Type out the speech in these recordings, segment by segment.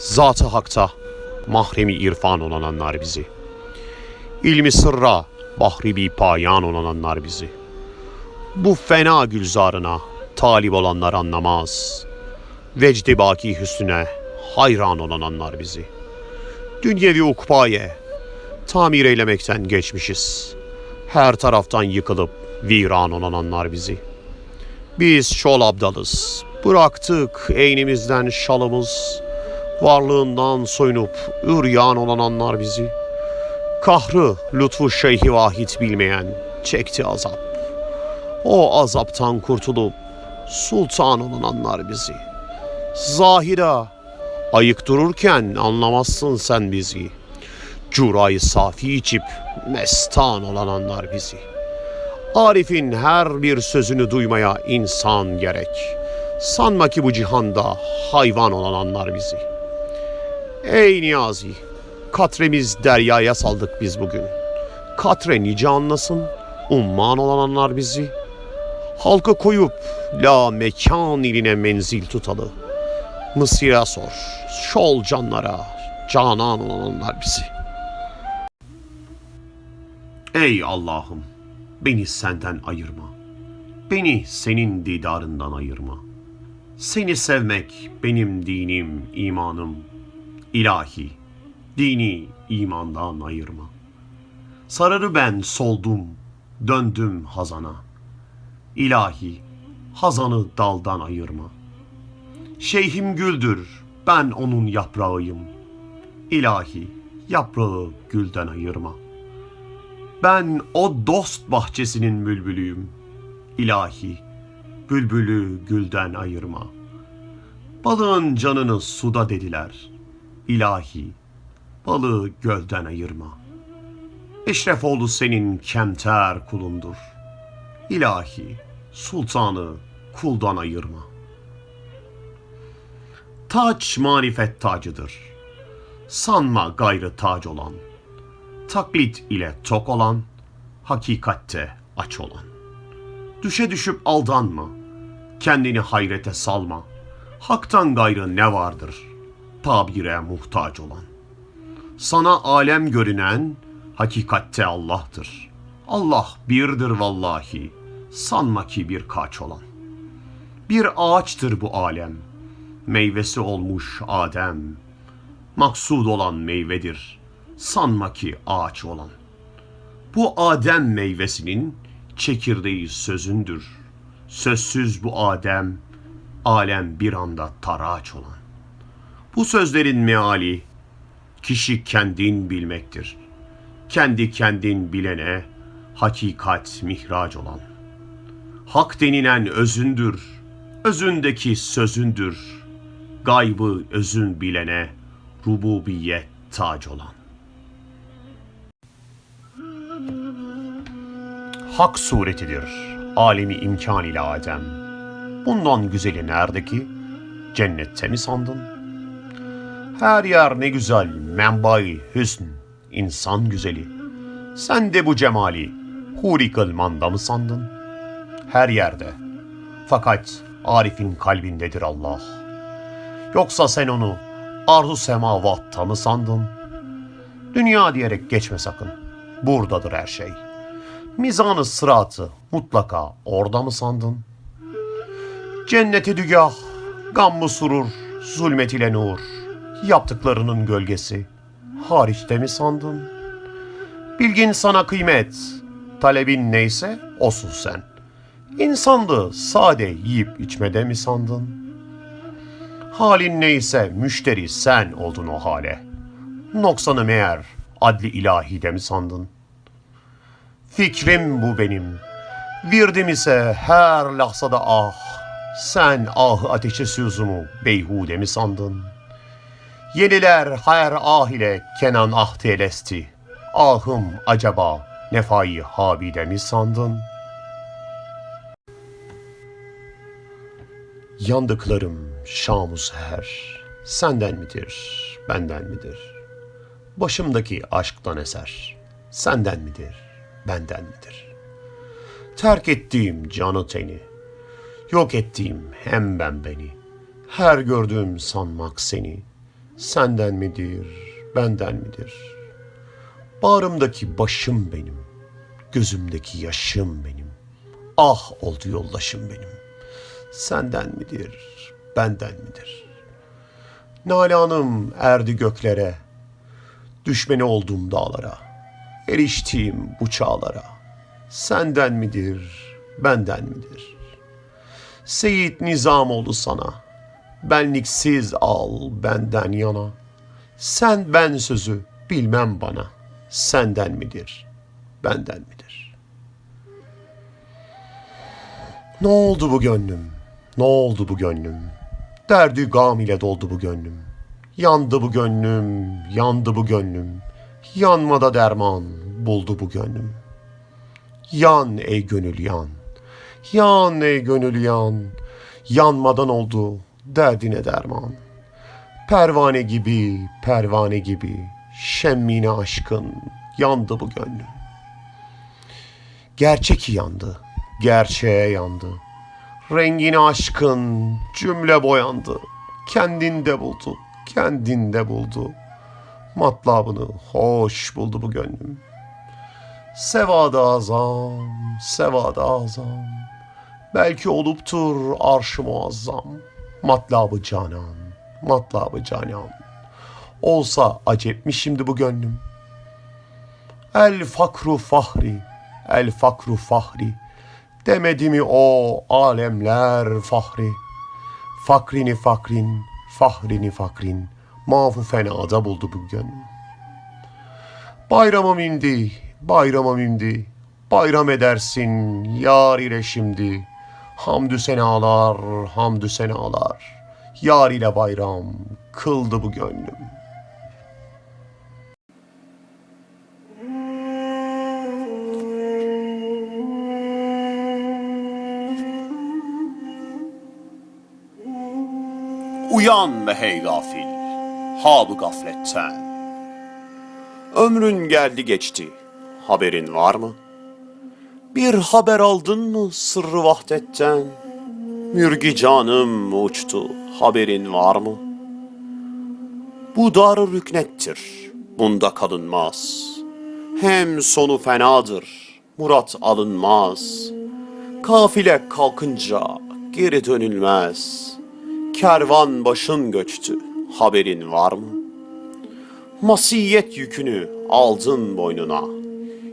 Zatı hakta mahremi irfan olananlar bizi. İlmi sırra bahri bir payan olananlar bizi. Bu fena gülzarına talip olanlar anlamaz. Vecdi baki hüsnüne hayran olananlar bizi. Dünyevi ukbaye tamir eylemekten geçmişiz. Her taraftan yıkılıp viran olananlar bizi. Biz şol abdalız. Bıraktık eynimizden şalımız. Varlığından soyunup üryan olananlar bizi. Kahrı lütfu şeyhi vahid bilmeyen çekti azap. O azaptan kurtulup sultan olananlar bizi. Zahira ayık dururken anlamazsın sen bizi. Curayı safi içip mestan olananlar bizi. Arif'in her bir sözünü duymaya insan gerek. Sanma ki bu cihanda hayvan olananlar bizi. Ey Niyazi, katremiz deryaya saldık biz bugün. Katre nice anlasın, umman olananlar bizi. Halka koyup la mekan iline menzil tutalı. Mısır'a sor, şol canlara canan olanlar bizi. Ey Allah'ım, beni senden ayırma. Beni senin didarından ayırma. Seni sevmek benim dinim, imanım. İlahi, dini imandan ayırma. Sararı ben soldum, döndüm hazana. İlahi, hazanı daldan ayırma. Şeyhim güldür, ben onun yaprağıyım. İlahi, yaprağı gülden ayırma. Ben o dost bahçesinin bülbülüyüm. İlahi, bülbülü gülden ayırma. Balığın canını suda dediler. İlahi, balığı gölden ayırma. Eşrefoğlu senin kemter kulundur. İlahi, sultanı kuldan ayırma. Taç marifet tacıdır. Sanma gayrı tac olan. Taklit ile tok olan, hakikatte aç olan. Düşe düşüp aldanma, kendini hayrete salma. Haktan gayrı ne vardır? Tabire muhtaç olan. Sana alem görünen, hakikatte Allah'tır. Allah birdir vallahi, sanma ki bir kaç olan. Bir ağaçtır bu alem, meyvesi olmuş Adem. Maksud olan meyvedir, sanma ki ağaç olan. Bu Adem meyvesinin çekirdeği sözündür. Sözsüz bu Adem, alem bir anda taraç olan. Bu sözlerin meali, kişi kendin bilmektir. Kendi kendin bilene, hakikat mihraç olan. Hak denilen özündür, özündeki sözündür. Gaybı özün bilene, rububiyet tac olan. Hak suretidir, alemi imkan ile Adem. Bundan güzeli nerede ki? Cennette mi sandın? Her yer ne güzel, menbai, hüsn, insan güzeli. Sen de bu cemali, huri kılmanda mı sandın? Her yerde. Fakat Arif'in kalbindedir Allah. Yoksa sen onu arzu semavatta mı sandın? Dünya diyerek geçme sakın. Buradadır her şey. Mizanı sıratı mutlaka orada mı sandın? Cenneti dügah, gammı surur, zulmet ile nur, yaptıklarının gölgesi, hariçte mi sandın? Bilgin sana kıymet, talebin neyse osun sen. İnsandı sade yiyip içmede mi sandın? Halin neyse müşteri sen oldun o hale. Noksanı meğer adli ilahide mi sandın? Fikrim bu benim. Virdim ise her lahzada ah. Sen ah ateşe süzumu beyhude mi sandın? Yeniler her ah ile Kenan ah telesti. Ahım acaba nefai habide mi sandın? Yandıklarım şamu seher, senden midir, benden midir? Başımdaki aşktan eser, senden midir, benden midir? Terk ettiğim canı teni, yok ettiğim hem ben beni, her gördüğüm sanmak seni, Senden midir, benden midir? Bağrımdaki başım benim, gözümdeki yaşım benim. Ah oldu yoldaşım benim. Senden midir, benden midir? Nalanım erdi göklere, düşmeni oldum dağlara, eriştiğim bu çağlara. Senden midir, benden midir? Seyit nizam oldu sana, benliksiz al benden yana. Sen ben sözü bilmem bana, senden midir, benden midir? Ne oldu bu gönlüm, ne oldu bu gönlüm? Derdi gam ile doldu bu gönlüm. Yandı bu gönlüm, yandı bu gönlüm. Yanmada derman buldu bu gönlüm. Yan ey gönül yan. Yan ey gönül yan. Yanmadan oldu derdine derman. Pervane gibi, pervane gibi. Şemmine aşkın yandı bu gönlüm. Gerçek yandı, gerçeğe yandı. Rengini aşkın cümle boyandı. Kendinde buldu, kendinde buldu. Matlabını hoş buldu bu gönlüm. Sevada azam, sevada azam. Belki oluptur arş-ı muazzam. Matlabı canan, matlabı canan. Olsa acep mi şimdi bu gönlüm? El fakru fahri, el fakru fahri. Demedi mi o alemler fahri? Fakrini fakrin, fahrini fakrin. Mafu fenada buldu bu gönlüm. Bayramım indi, bayramım indi. Bayram edersin yar ile şimdi. Hamdü senalar, hamdü senalar. Yar ile bayram kıldı bu gönlüm. Uyan be hey gafil, ha bu gafletten. Ömrün geldi geçti, haberin var mı? Bir haber aldın mı sırrı vahdetten? Mürgi canım uçtu, haberin var mı? Bu darı rüknettir, bunda kalınmaz. Hem sonu fenadır, murat alınmaz. Kafile kalkınca geri dönülmez. Kervan başın göçtü, haberin var mı? Masiyet yükünü aldın boynuna.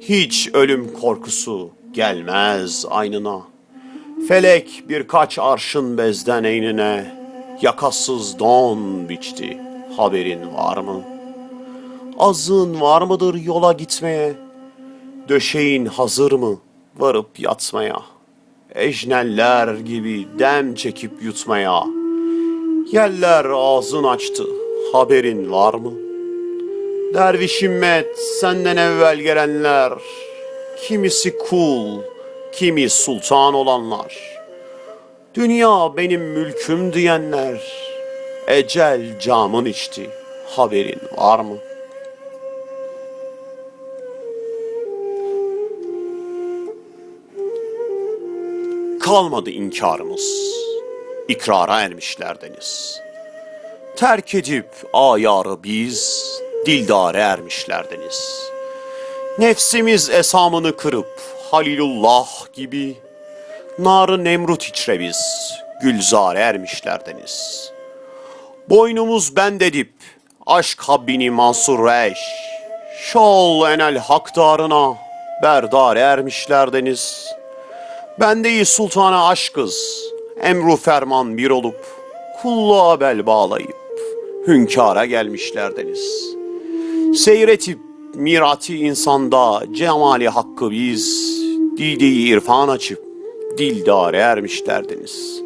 Hiç ölüm korkusu gelmez aynına. Felek birkaç arşın bezden eynine, yakasız don biçti, haberin var mı? Azın var mıdır yola gitmeye? Döşeğin hazır mı varıp yatmaya? Ejneller gibi dem çekip yutmaya. Yeller ağzın açtı, haberin var mı? Derviş himmet, senden evvel gelenler, kimisi kul, kimi sultan olanlar. Dünya benim mülküm diyenler, ecel camın içti, haberin var mı? Kalmadı inkarımız, ikrara ermişlerdeniz. Terk edip ayarı biz, dildare ermişlerdeniz. Nefsimiz esamını kırıp Halilullah gibi narı Nemrut içre biz gülzare ermişlerdeniz. Boynumuz bend edip aşk habbini mansur eş şol enel haktarına berdar ermişlerdeniz. Bendeyi sultana aşkız emru ferman bir olup kulluğa bel bağlayıp hünkâra gelmişlerdeniz. Seyretip mirati insanda cemali hakkı biz, dideyi irfan açıp dildare ermişlerdiniz.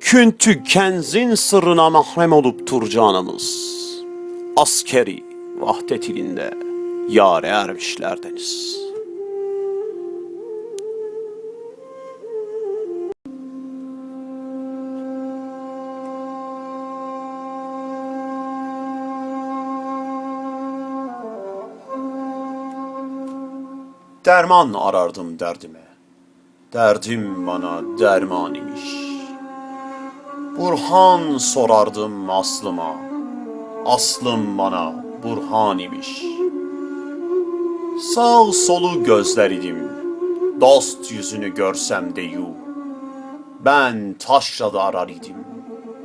Küntü kenzin sırrına mahrem olup turcanımız, askeri vahdet ilinde yare ermişlerdiniz. Derman arardım derdime. Derdim bana derman imiş. Burhan sorardım aslıma. Aslım bana Burhan imiş. Sağ solu gözleridim, dost yüzünü görsem de yu. Ben taşla da arar idim,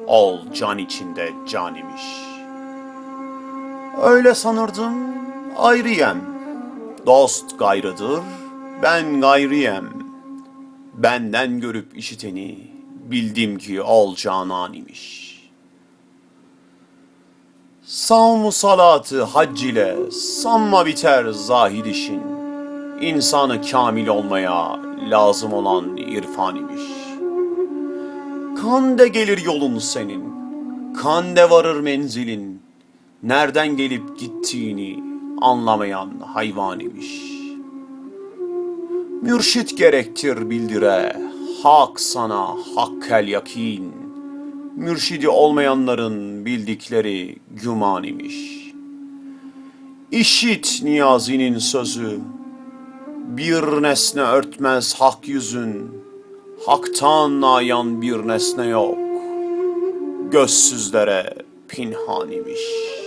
ol can içinde can imiş. Öyle sanırdım, ayrıyem. Dost gayrıdır, ben gayrıyem. Benden görüp işiteni, bildim ki ol canan imiş. Savmu salatı hac ile sanma biter zahid işin. İnsanı kamil olmaya lazım olan irfan imiş. Kan de gelir yolun senin, kan de varır menzilin. Nereden gelip gittiğini anlamayan hayvan imiş. Mürşit gerektir bildire, hak sana hakkel yakin. Mürşidi olmayanların bildikleri güman imiş. İşit Niyazi'nin sözü, bir nesne örtmez hak yüzün, haktan ayan bir nesne yok. Gözsüzlere pinhan imiş.''